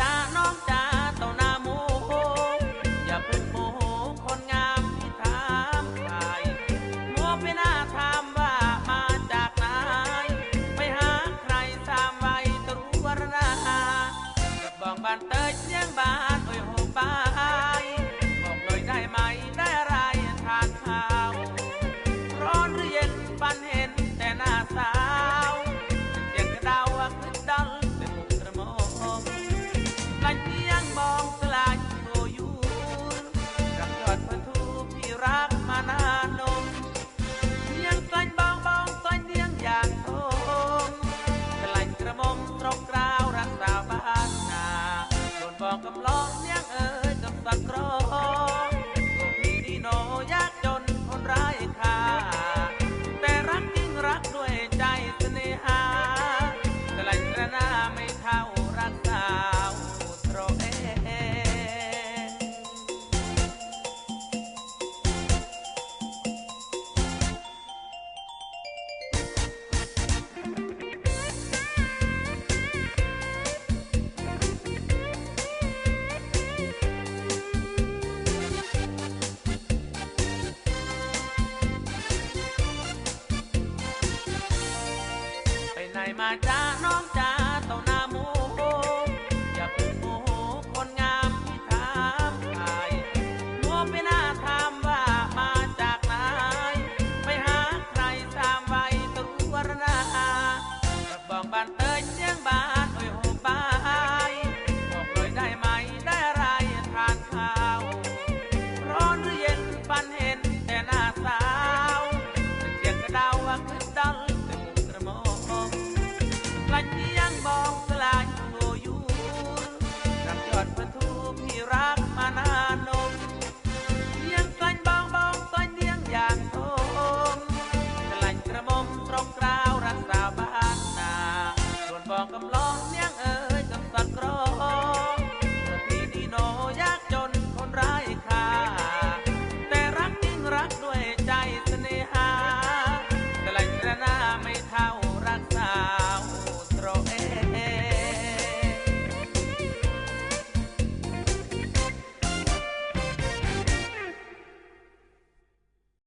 จ้าน้องจ้าเต่าหน้าหมโคอย่าเพิ่งโมโหคนงามที่ถามใครมัวไปหน้าถามว่ามาจากไหนไปหาใครถามไว้ตรูวรนาบอกบ้านเตยงบา มาจ้าน้องจ้า